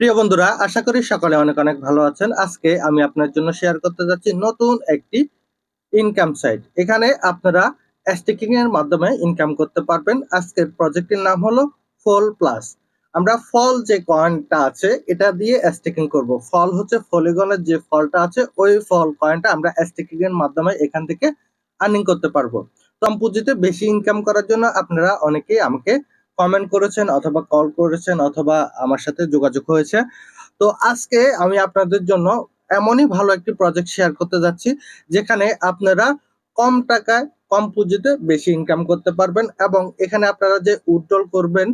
প্রিয় বন্ধুরা, আশা করি সকলে অনেক অনেক ভালো আছেন। আজকে আমি আপনার জন্য শেয়ার করতে যাচ্ছি নতুন একটি ইনকাম সাইট এখানে আপনারা স্টিকিং এর মাধ্যমে ইনকাম করতে পারবেন। আজকের প্রজেক্টের নাম হলো ফল প্লাস আমরা ফল যে কয়েনটা আছে, এটা দিয়ে স্টিকিং করব। ফল হচ্ছে ফলিগনের যে ফলটা আছে, ওই ফল কয়েনটা আমরা স্টিকিং এর মাধ্যমে এখান থেকে আর্নিং করতে পারব। কম পুঁজিতে বেশি ইনকাম করার জন্য আপনারা অনেকেই আমাকে কমেন্ট করেছেন অথবা কল করেছেন অথবা আমার সাথে যোগাযোগ হয়েছে। তো আজকে আমি আপনাদের জন্য এমনই ভালো একটি প্রজেক্ট শেয়ার করতে যাচ্ছি, যেখানে আপনারা কম টাকায় কম পুঁজিতে বেশি ইনকাম করতে পারবেন এবং এখানে আপনারা যে উইথড্রল করবেন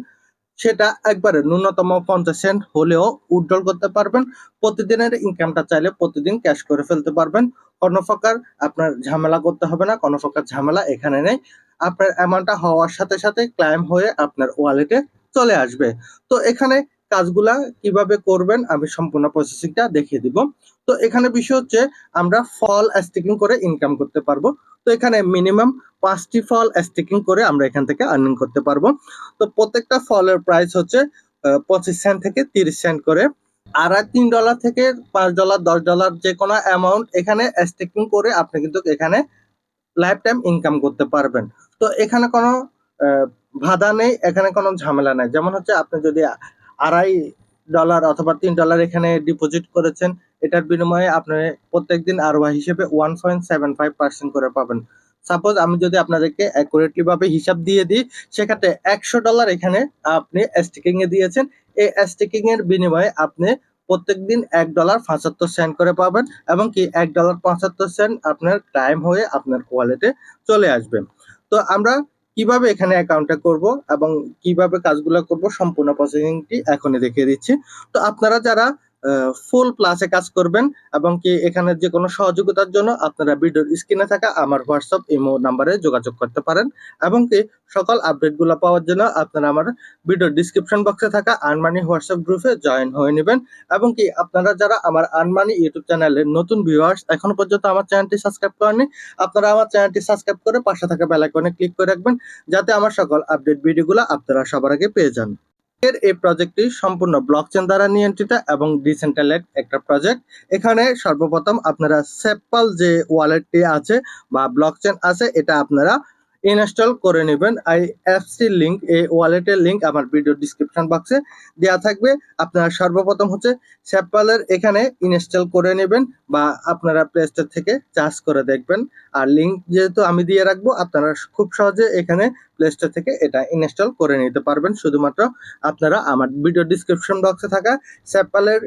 সেটা একবারে ন্যূনতম পঞ্চাশ সেন্ট হলেও উইড্রল করতে পারবেন। প্রতিদিনের ইনকামটা চাইলে প্রতিদিন ক্যাশ করে ফেলতে পারবেন। কোনো প্রকার আপনার ঝামেলা করতে হবে না, কোনো প্রকার ঝামেলা এখানে নেই। আপনার অ্যামাউন্টটা হওয়ার সাথে সাথে ক্লাইম হয়ে আপনার ওয়ালেটে চলে আসবে। তো এখানে কাজগুলা কীভাবে করবেন, আমি সম্পূর্ণ প্রসেসিংটা দেখিয়ে দিব। তো এখানে বিষয় হচ্ছে, আমরা ফল স্টিকিং করে ইনকাম করতে পারব। তো এখানে মিনিমাম পাঁচটি ফল স্টিকিং করে আমরা এখান থেকে আর্নিং করতে পারব। তো প্রত্যেকটা ফলের প্রাইস হচ্ছে পঁচিশ সেন্ট থেকে তিরিশ সেন্ট করে। আড়াই তিন ডলার থেকে পাঁচ ডলার দশ ডলার যে কোনো অ্যামাউন্ট এখানে স্টিকিং করে আপনি কিন্তু এখানে লাইফ টাইম ইনকাম করতে পারবেন। তো এখানে কোনো বাধা নেই, এখানে কোনো ঝামেলা নেই। যেমন হচ্ছে, আপনি যদি আড়াই ডলার অথবা তিন ডলার এখানে ডিপোজিট করেছেন, এটার বিনিময়ে আপনি প্রত্যেকদিন আরওয়া হিসেবে one point seven five percent করে পাবেন। সাপোজ আমি যদি আপনাদেরকে অ্যাকুরেটলি ভাবে হিসাব দিয়ে দিই, সেক্ষেত্রে একশো ডলার এখানে আপনি স্টিকিং এ দিয়েছেন। এই স্টিকিং এর বিনিময়ে আপনি প্রত্যেকদিন এক ডলার পঁচাত্তর সেন্ট করে পাবেন এবং কি এক ডলার পঁচাত্তর সেন্ট আপনার টাইম হয়ে আপনার ওয়ালেটে চলে আসবে। তো আমরা কীভাবে এখানে অ্যাকাউন্টটা করব এবং কীভাবে কাজগুলো করব সম্পূর্ণ প্রসেসিংটি এখনই দেখিয়ে দিচ্ছি। তো আপনারা যারা ফুল প্লাসে কাজ করবেন এবং কি এখানে যে কোনো সহযোগিতার জন্য আপনারা ভিডিওর স্ক্রিনে থাকা আমার হোয়াটসঅ্যাপ ইমো নাম্বারে যোগাযোগ করতে পারেন এবং কি সকল আপডেটগুলো পাওয়ার জন্য আপনারা আমার ভিডিওর ডিসক্রিপশন বক্সে থাকা আনমানি হোয়াটসঅ্যাপ গ্রুপে জয়েন হয়ে নেবেন এবং কি আপনারা যারা আমার আনমানি ইউটিউব চ্যানেলের নতুন ভিউয়ার্স এখনও পর্যন্ত আমার চ্যানেলটি সাবস্ক্রাইব করেননি, আপনারা আমার চ্যানেলটি সাবস্ক্রাইব করে পাশে থাকা বেল আইকনে ক্লিক করে রাখবেন যাতে আমার সকল আপডেট ভিডিওগুলো আপনারা সবার আগে পেয়ে যান। এর এই প্রজেক্টটি সম্পূর্ণ ব্লকচেন দ্বারা নিয়ন্ত্রিত এবং ডিসেন্ট্রালাইজ একটা প্রজেক্ট এখানে সর্বপ্রথম আপনারা সেপাল যে ওয়ালেটটি আছে বা ব্লকচেন আছে, এটা আপনারা ইনস্টল করে নেবেন। আই এফসি লিঙ্ক এই ওয়ালেটের লিঙ্ক আমার ভিডিও ডিসক্রিপশন বক্সে দেওয়া থাকবে। আপনারা সর্বপ্রথম হচ্ছে স্যাপালের এখানে ইনস্টল করে নেবেন বা আপনারা প্লে স্টোর থেকে চার্জ করে দেখবেন। আর লিঙ্ক যেহেতু আমি দিয়ে রাখব, আপনারা খুব সহজে এখানে প্লে স্টোর থেকে এটা ইনস্টল করে নিতে পারবেন। শুধুমাত্র আপনারা আমার ভিডিও ডিসক্রিপশন বক্সে থাকা স্যাপালের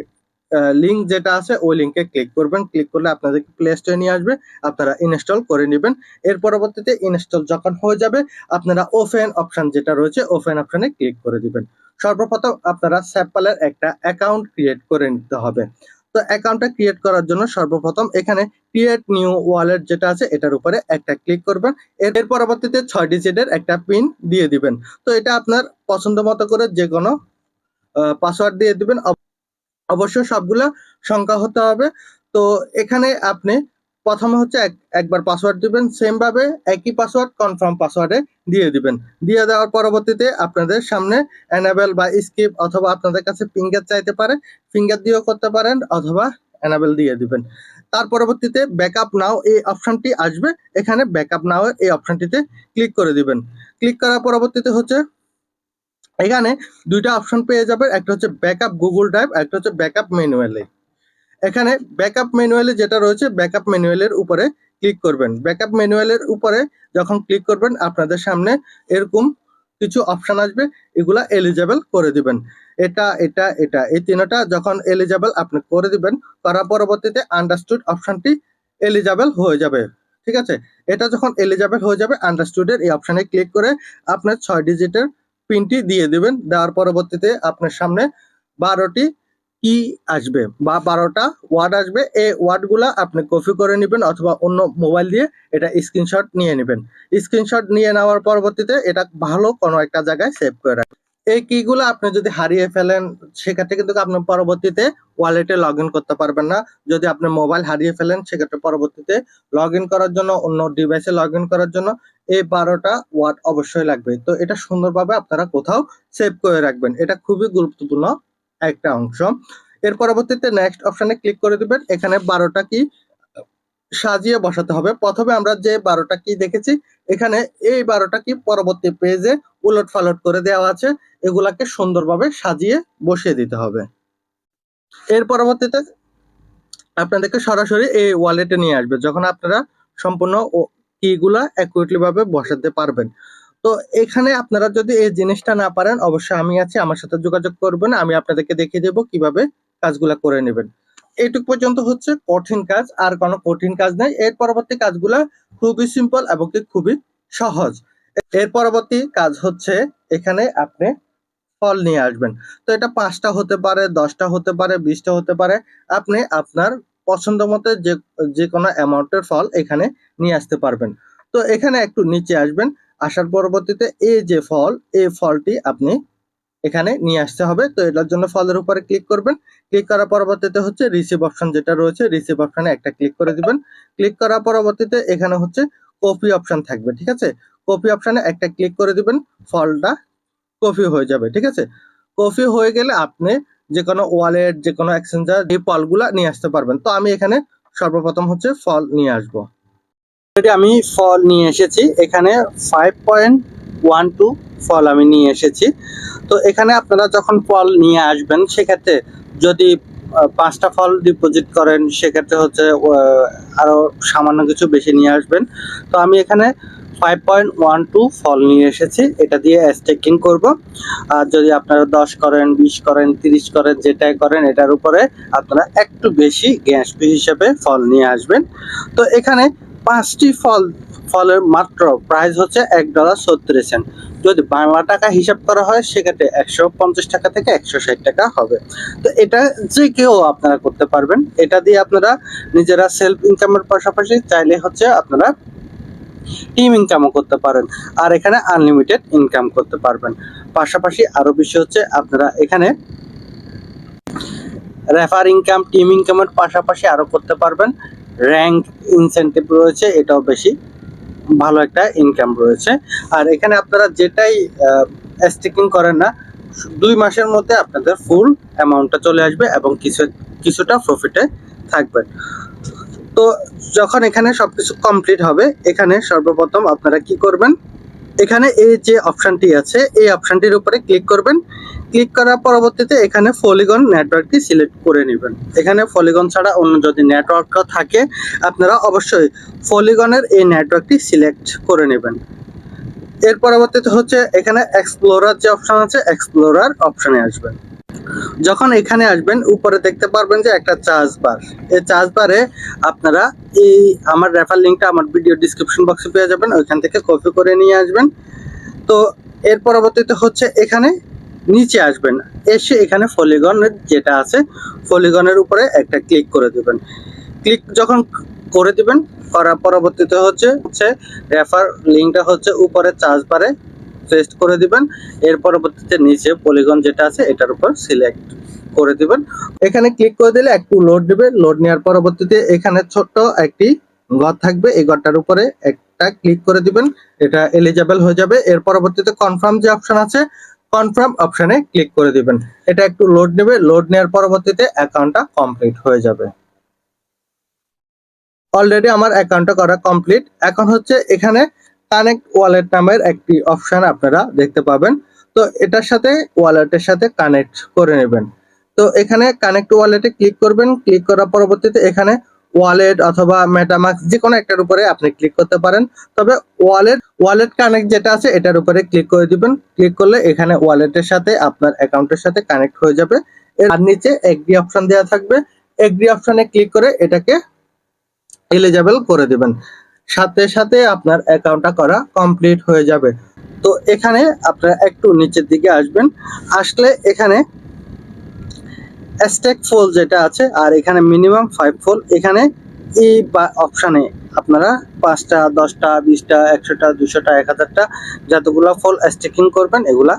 লিঙ্ক যেটা আছে, ওই লিঙ্কে ক্লিক করবেন। ক্লিক করলে আপনাদের প্লে স্টোরে নিয়ে আসবে। আপনারা ইনস্টল করে নেবেন। এর পরবর্তীতে ইনস্টল যখন হয়ে যাবে, আপনারা ওপেন অপশন যেটা রয়েছে ওপেন অপশানে ক্লিক করে দিবেন। সর্বপ্রথম আপনারা স্যাপালের একটা অ্যাকাউন্ট ক্রিয়েট করে নিতে হবে। তো অ্যাকাউন্টটা ক্রিয়েট করার জন্য সর্বপ্রথম এখানে ক্রিয়েট নিউ ওয়ালেট যেটা আছে, এটার উপরে একটা ক্লিক করবেন। এর পরবর্তীতে ছয় ডিজিটের একটা পিন দিয়ে দিবেন। তো এটা আপনার পছন্দ মতো করে যে কোনো পাসওয়ার্ড দিয়ে দিবেন। অবশ্যই সবগুলা সংখ্যা হতে হবে। তো এখানে আপনি প্রথমে হচ্ছে একবার পাসওয়ার্ড দিবেন সেম ভাবে একই পাসওয়ার্ড কনফার্ম পাসওয়ার্ডে দিয়ে দিবেন। দিয়ে দেওয়ার পরবর্তীতে আপনাদের সামনে এনাবেল বা স্কিপ অথবা আপনাদের কাছে ফিঙ্গার চাইতে পারে ফিঙ্গার দিয়েও করতে পারেন অথবা এনাবেল দিয়ে দিবেন। তার পরবর্তীতে ব্যাকআপ নাও এই অপশনটি আসবে, এখানে ব্যাকআপ নাও এই অপশনটিতে ক্লিক করে দিবেন। ক্লিক করার পরবর্তীতে হচ্ছে এখানে দুইটা অপশন পেয়ে যাবে, একটা হচ্ছে ব্যাকআপ গুগল ড্রাইভ একটা হচ্ছে ব্যাকআপ ম্যানুয়ালি এখানে ব্যাকআপ ম্যানুয়ালি যেটা রয়েছে ব্যাকআপ ম্যানুয়ালের উপরে ক্লিক করবেন। ব্যাকআপ ম্যানুয়ালের উপরে যখন ক্লিক করবেন, আপনাদের সামনে এরকম কিছু অপশন আসবে, এগুলা এলিজেবল করে দিবেন। এটা এটা এটা, এই তিনটা যখন এলিজেবল আপনি করে দিবেন, করার পরবর্তীতে আন্ডারস্টুড অপশনটি এলিজেবল হয়ে যাবে। ঠিক আছে? এটা যখন এলিজেবল হয়ে যাবে আন্ডারস্টুডের এই অপশানে ক্লিক করে আপনার ছয় ডিজিটের পিনটি দিয়ে দেবেন। দেওয়ার পরবর্তীতে আপনার সামনে বারোটি কি আসবে বা বারোটা ওয়ার্ড আসবে। এই ওয়ার্ডগুলা আপনি কপি করে নেবেন অথবা অন্য মোবাইল দিয়ে এটা স্ক্রিনশট নিয়ে নেবেন। স্ক্রিনশট নিয়ে নেওয়ার পরবর্তীতে এটা ভালো কোনো একটা জায়গায় সেভ করে রাখবেন। এই কিগুলো আপনি যদি হারিয়ে ফেলেন, সেক্ষেত্রে কিন্তু আপনি পরবর্তীতে ওয়ালেটে লগ করতে পারবেন না। যদি আপনি মোবাইল হারিয়ে ফেলেন, সেক্ষেত্রে পরবর্তীতে লগ করার জন্য, অন্য ডিভাইসে লগ করার জন্য এই বারোটা ওয়াট অবশ্যই লাগবে। তো এটা সুন্দরভাবে আপনারা কোথাও সেভ করে রাখবেন। এটা খুবই গুরুত্বপূর্ণ একটা অংশ। এর পরবর্তীতে নেক্সট অপশানে ক্লিক করে দিবেন। এখানে বারোটা কি সাজিয়ে বসাতে হবে। প্রথমে আমরা যে বারোটা কি দেখেছি, এখানে এই বারোটা কি পরবর্তী পেজে উলট ফালট করে দেওয়া আছে। এগুলাকে সুন্দরভাবে সাজিয়ে বসিয়ে দিতে হবে। এর পরবর্তীতে আপনাদেরকে সরাসরি এই ওয়ালেটে নিয়ে আসবে। যখন আপনারা সম্পূর্ণ কিগুলা অ্যাকুরেটলি ভাবে বসাতে পারবেন। তো এখানে আপনারা যদি এই জিনিসটা না পারেন, অবশ্যই আমি আছি, আমার সাথে যোগাযোগ করবেন, আমি আপনাদেরকে দেখিয়ে দেবো কীভাবে কাজগুলা করে নেবেন। এইটুক পর্যন্ত হচ্ছে কঠিন কাজ, আর কোনো কঠিন কাজ নাই। এর পরবর্তী কাজগুলা খুবই সিম্পল এবং খুবই সহজ। এর পরবর্তী কাজ হচ্ছে এখানে আপনি ফল নিয়ে আসবেন। তো এটা পাঁচটা হতে পারে, দশটা হতে পারে, বিশটা হতে পারে। আপনি আপনার পছন্দ মতো যে যে কোনো অ্যামাউন্টের ফল এখানে নিয়ে আসতে পারবেন। তো এখানে একটু নিচে আসবেন, আসার পরবর্তীতে এই যে ফল, এই ফলটি আপনি এখানে নিয়ে আসতে হবে। তো এটার জন্য ফলের উপরে ক্লিক করবেন। ক্লিক করার পরবর্তীতে হচ্ছে রিসিভ অপশন যেটা রয়েছে রিসিভ অপশনে একটা ক্লিক করে দিবেন। ক্লিক করার পরবর্তীতে এখানে হচ্ছে কপি অপশন থাকবে, ঠিক আছে? কপি অপশনে একটা ক্লিক করে দিবেন, ফলটা কপি হয়ে যাবে, ঠিক আছে? কপি হয়ে গেলে আপনি যে কোনো ওয়ালেট যে কোনো এক্সচেঞ্জার এই ফলগুলা নিয়ে আসতে পারবেন। তো আমি এখানে সর্বপ্রথম হচ্ছে ফল নিয়ে আসব। আমি ফল নিয়ে এসেছি। এখানে ফাইভ পয়েন্ট ওয়ান টু ফল আমি নিয়ে এসেছি। তো এখানে আপনারা যখন ফল নিয়ে আসবেন, সেক্ষেত্রে যদি পাঁচটা ফল ডিপোজিট করেন, সেক্ষেত্রে হচ্ছে আরও সামান্য কিছু বেশি নিয়ে আসবেন। তো আমি এখানে ফাইভ পয়েন্ট ওয়ান টু ফল নিয়ে এসেছি। এটা দিয়ে স্টেকিং করব। আর যদি আপনারা দশ করেন, বিশ করেন, তিরিশ করেন, যেটাই করেন, এটার উপরে আপনারা একটু বেশি গ্যাস ফি হিসেবে ফল নিয়ে আসবেন। তো এখানে পাঁচটি ফল, ফলের মাত্র প্রাইস হচ্ছে এক ডলার সত্তর সেন্ট। যদি বাংলা টাকা হিসাব করা হয়, সেক্ষেত্রে একশো পঞ্চাশ টাকা থেকে একশো ষাট টাকা হবে। তো এটা যে কেউ আপনারা করতে পারবেন। এটা দিয়ে আপনারা নিজেরা সেলফ ইনকামের পাশাপাশি চাইলে হচ্ছে আপনারা টিম ইনকামও করতে পারেন আর এখানে আনলিমিটেড ইনকাম করতে পারবেন। পাশাপাশি আরও বিষয় হচ্ছে আপনারা এখানে রেফার ইনকাম, টিম ইনকামের পাশাপাশি আরও করতে পারবেন। র্যাঙ্ক ইনসেন্টিভ রয়েছে, এটাও বেশি ভালো একটা ইনকাম রয়েছে। আর এখানে আপনারা যেটাই স্টিকিং করেন না, দুই মাসের মধ্যে আপনাদের ফুল অ্যামাউন্টটা চলে আসবে এবং কিছু, কিছুটা প্রফিটে থাকবেন তো যখন এখানে সবকিছু কমপ্লিট হবে, এখানে সর্বপ্রথম আপনারা কি করবেন? এখানে এই যে অপশানটি আছে, এই অপশানটির উপরে ক্লিক করবেন। ক্লিক করার পরবর্তীতে এখানে ফলিগন নেটওয়ার্কটি সিলেক্ট করে নেবেন। এখানে ফলিগন ছাড়া অন্য যদি নেটওয়ার্ক থাকে, আপনারা অবশ্যই ফলিগনের এই নেটওয়ার্কটি সিলেক্ট করে নেবেন। এর পরবর্তীতে হচ্ছে এখানে এক্সপ্লোরার যে অপশান আছে এক্সপ্লোরার অপশানে আসবেন। যখন এখানে আসবেন, উপরে দেখতে পারবেন যে একটা চার্জ বার এই চার্জ বারে আপনারা এই আমার রেফার লিঙ্কটা আমার ভিডিও ডিসক্রিপশন বক্সে পেয়ে যাবেন, ওইখান থেকে কপি করে নিয়ে আসবেন। তো এর পরবর্তীতে হচ্ছে এখানে নিচে আসবেন, এসে এখানে ফলিগনের যেটা আছে ফলিগনের উপরে একটা ক্লিক করে দেবেন। ক্লিক যখন করে দিবেন, করার পরবর্তীতে হচ্ছে রেফার লিঙ্কটা হচ্ছে উপরে চার্জ বারে পেস্ট করে দিবেন। এর পরবর্তীতে নিচে পলিগন যেটা আছে, এটার উপর সিলেক্ট করে দিবেন। এখানে ক্লিক করে দিলে একটু লোড দিবে। লোড নেওয়ার পরবর্তীতে এখানে ছোট্ট একটি ঘর থাকবে। এই ঘরটার উপরে একটা ক্লিক করে দিবেন। এটা এলিজেবল হয়ে যাবে। এর পরবর্তীতে কনফার্ম যে অপশন আছে কনফার্ম অপশনে ক্লিক করে দিবেন। এটা একটু লোড নেবে। লোড নেওয়ার পরবর্তীতে অ্যাকাউন্টটা কমপ্লিট হয়ে যাবে। অলরেডি আমার অ্যাকাউন্টটা করা কমপ্লিট এখন হচ্ছে এখানে কানেক্ট ওয়ালেট নামের একটি অপশন আপনারা দেখতে পাবেন। তো এটার সাথে ওয়ালেটের সাথে কানেক্ট করে নেবেন। তো এখানে কানেক্ট ওয়ালেটে ক্লিক করবেন। ক্লিক করার পরবর্তীতে এখানে ওয়ালেট অথবা মেটামাক্স যে কোনো একটার উপরে আপনি ক্লিক করতে পারেন। তবে ওয়ালেট ওয়ালেট কানেক্ট যেটা আছে এটার উপরে ক্লিক করে দিবেন। ক্লিক করলে এখানে ওয়ালেটের সাথে আপনার অ্যাকাউন্টের সাথে কানেক্ট হয়ে যাবে। আর নিচে এগ্রি অপশন দেওয়া থাকবে। এগ্রি অপশনে ক্লিক করে এটাকে এলিজেবল করে দিবেন। সাথে সাথে আপনার অ্যাকাউন্টটা করা কমপ্লিট হয়ে যাবে। তো এখানে আপনারা একটু নিচের দিকে আসবেন। আসলে এখানে স্টেক ফোল যেটা আছে আর এখানে মিনিমাম ফাইভ ফোল এখানে এই অপশানে আপনারা পাঁচটা, দশটা, বিশটা, একশোটা, দুশোটা এক হাজারটা যতগুলা ফল স্টেকিং করবেন, এগুলা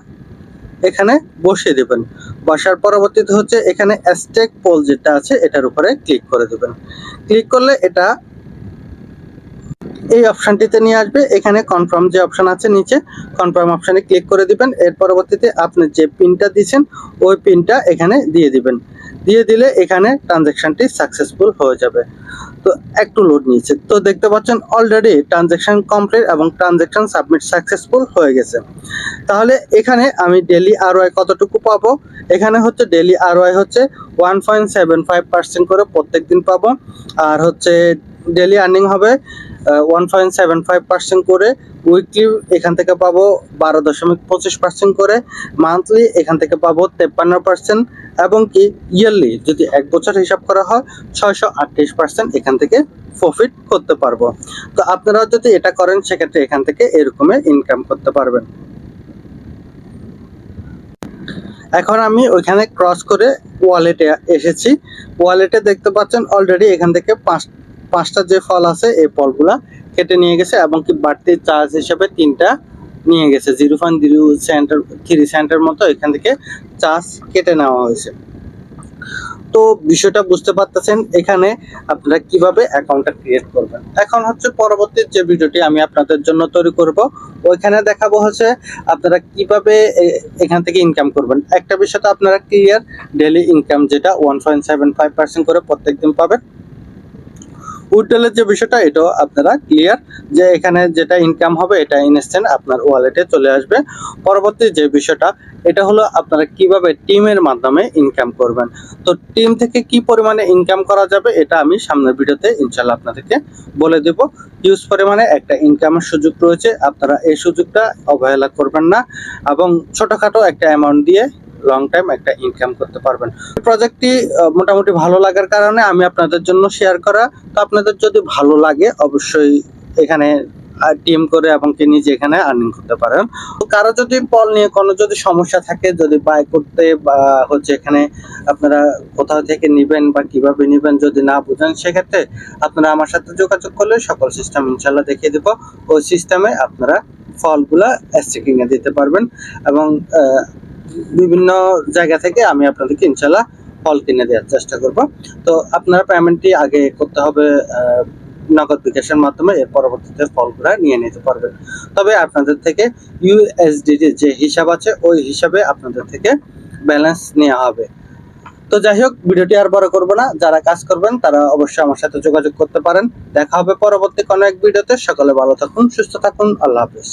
এখানে বসিয়ে দেবেন। বসার পরবর্তীতে হচ্ছে এখানে স্টেক পোল যেটা আছে, এটার উপরে ক্লিক করে দেবেন। ক্লিক করলে এটা এই অপশানটিতে নিয়ে আসবে। এখানে কনফার্ম যে অপশান আছে নিচে কনফার্ম অপশনে ক্লিক করে দিবেন। এর পরবর্তীতে আপনি যে পিনটা দিয়েছেন, ওই পিনটা এখানে দিয়ে দিবেন। দিয়ে দিলে এখানে ট্রানজ্যাকশনটি সাকসেসফুল হয়ে যাবে। তো একটু লোড নিয়েছে। তো দেখতে পাচ্ছেন অলরেডি ট্রানজ্যাকশন কমপ্লিট এবং ট্রানজ্যাকশন সাবমিট সাকসেসফুল হয়ে গেছে। তাহলে এখানে আমি ডেলি আরওয়াই কতটুকু পাবো? এখানে হচ্ছে ডেলি আরওয়াই হচ্ছে one point seven five percent করে প্রত্যেক দিন পাবো। আর হচ্ছে ডেলি আর্নিং হবে one point seven five percent করে উইকলি এখান থেকে পাবো বারো দশমিক পঁচিশ পার্সেন্ট করে। মান্থলি এখান থেকে পাবো তেপ্পান্ন পার্সেন্ট এবং কি ইয়ারলি যদি এক বছর হিসাব করা হয় ছয়শো আটত্রিশ পার্সেন্ট এখান থেকে প্রফিট করতে পারব। তো আপনারা যদি এটা করেন, সেক্ষেত্রে এখান থেকে এরকমের ইনকাম করতে পারবেন। এখন আমি ওইখানে ক্রস করে ওয়ালেটে এসেছি। ওয়ালেটে দেখতে পাচ্ছেন অলরেডি এখান থেকে পাঁচ পাঁচটা যে ফল আছে, এই ফলগুলা কেটে নিয়ে গেছে এবং কি বাড়তি চার্জ হিসেবে তিনটা নিয়ে গেছে। Zero point zero centre three centre মতো এখান থেকে চার্জ কেটে নেওয়া হয়েছে। তো বিষয়টা বুঝতে পারতেছেন, এখানে আপনারা কীভাবে অ্যাকাউন্টটা ক্রিয়েট করবেন। এখন হচ্ছে পরবর্তী যে ভিডিওটি আমি আপনাদের জন্য তৈরি করব, ওইখানে দেখাবো হচ্ছে আপনারা কীভাবে এখান থেকে ইনকাম করবেন। একটা বিষয় তো আপনারা ক্লিয়ার ডেলি ইনকাম যেটা one point seven five percent করে প্রত্যেকদিন পাবেন। উইড্রলের যে বিষয়টা, এটাও আপনারা ক্লিয়ার যে এখানে যেটা ইনকাম হবে, এটা ইনস্ট্যান্ট আপনার ওয়ালেটে চলে আসবে। পরবর্তী যে বিষয়টা, এটা হলো আপনারা কীভাবে টিমের মাধ্যমে ইনকাম করবেন। তো টিম থেকে কি পরিমাণে ইনকাম করা যাবে, এটা আমি সামনের ভিডিওতে ইনশাল্লাহ আপনাদেরকে বলে দেব। হিউজ পরিমাণে একটা ইনকামের সুযোগ রয়েছে, আপনারা এই সুযোগটা অবহেলা করবেন না এবং ছোটখাটো একটা অ্যামাউন্ট দিয়ে লং টাইম একটা ইনকাম করতে পারবেন। প্রজেক্টটি মোটামুটি ভালো লাগার কারণে আমি আপনাদের জন্য শেয়ার করা। তো আপনাদের যদি ভালো লাগে, অবশ্যই এখানে টিম করে এবং কি নিজে এখানে আর্নিং করতে পারেন। কারও যদি পল নিয়ে কোনো যদি সমস্যা থাকে, যদি বাই করতে বা হচ্ছে এখানে আপনারা কোথাও থেকে নিবেন বা কীভাবে নিবেন যদি না বুঝেন, সেক্ষেত্রে আপনারা আমার সাথে যোগাযোগ করলে সকল সিস্টেম ইনশাল্লাহ দেখিয়ে দেবো। ওই সিস্টেমে আপনারা ফলগুলা স্টিকিং এ দিতে পারবেন এবং বিভিন্ন জায়গা থেকে আমি আপনাদেরকে ইনশাল্লাহ ফল কিনে দেওয়ার চেষ্টা করব। তো আপনারা পেমেন্টটি আগে করতে হবে নগদ বিকাশের মাধ্যমে, এর পরবর্তীতে ফলগুলা নিয়ে নিতে পারবেন। তবে আপনাদের থেকে ইউএসডিটি যে হিসাব আছে, ওই হিসাবে আপনাদের থেকে ব্যালেন্স নেওয়া হবে। তো যাই হোক, ভিডিওটি আর বড় করব না। যারা কাজ করবেন, তারা অবশ্যই আমার সাথে যোগাযোগ করতে পারেন। দেখা হবে পরবর্তী কোনো এক ভিডিওতে। সকলে ভালো থাকুন, সুস্থ থাকুন। আল্লাহ হাফিজ।